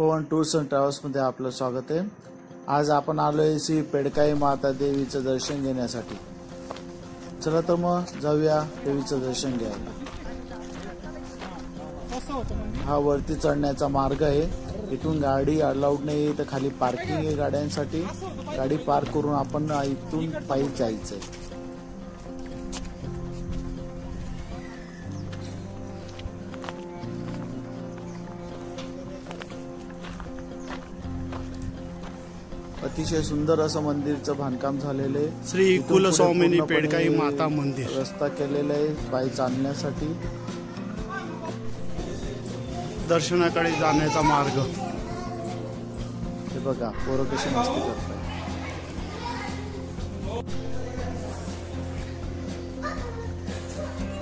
Pawan tours and ट्रॅव्हल्समध्ये आपलं स्वागत आहे. आज आपण आलो आहे श्री पेडकाई माता देवीचं दर्शन घेण्यासाठी. चला तर मग जाऊया देवीचं दर्शन घ्यायला. हा वरती चढण्याचा मार्ग आहे. इथून गाडी अलाउड नाही तर खाली पार्किंग आहे गाड्यांसाठी. गाडी पार्क करून आपण इथून पायी जायचं आहे अतिशय सुंदर असं मंदिरचं बांधकाम झालेलं आहे. श्री कुलस्वामिनी पेडकाई माता मंदिर. रस्ता केलेला आहे पायी चालण्यासाठी. दर्शनाकडे जाण्याचा मार्ग. हे बघा पोरं कशी मस्ती करतात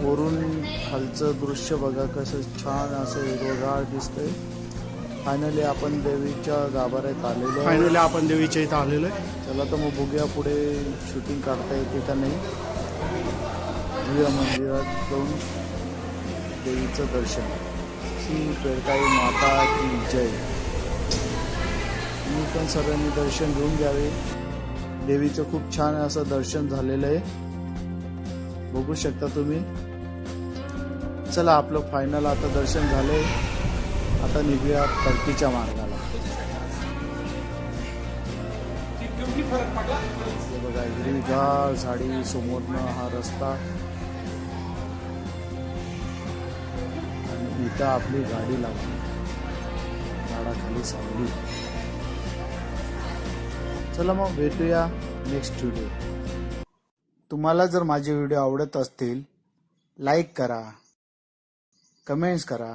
वरून खालचं दृश्य बघा कसं छान असं हिरवगार दिसतंय. फायनली आपण देवीच्या गाभाऱ्यात आलेलो. फायनली आपण देवीच्या इथं आलेलो आहे. चला तर मग बघूया पुढे शूटिंग काढता येते का नाही. दिव्या मंदिरात जाऊन देवीचं दर्शन. श्री पेडकाई माता की जय. तुम्ही पण सर्वांनी दर्शन घेऊन घ्यावे. देवीचं खूप छान असं दर्शन झालेलं आहे. बघू शकता तुम्ही. चला आपलं फायनल आता दर्शन झालंय. आता निघूया परतीच्या मार्गाला. बघा हिरवीगार झाडी समोरनं हा रस्ता. आणि इथं आपली गाडी लागली झाडाखाली सावली. चला मग भेटूया नेक्स्ट व्हिडिओ तुम्हाला जर माझे व्हिडिओ आवडत असतील लाईक करा. कमेंट्स करा.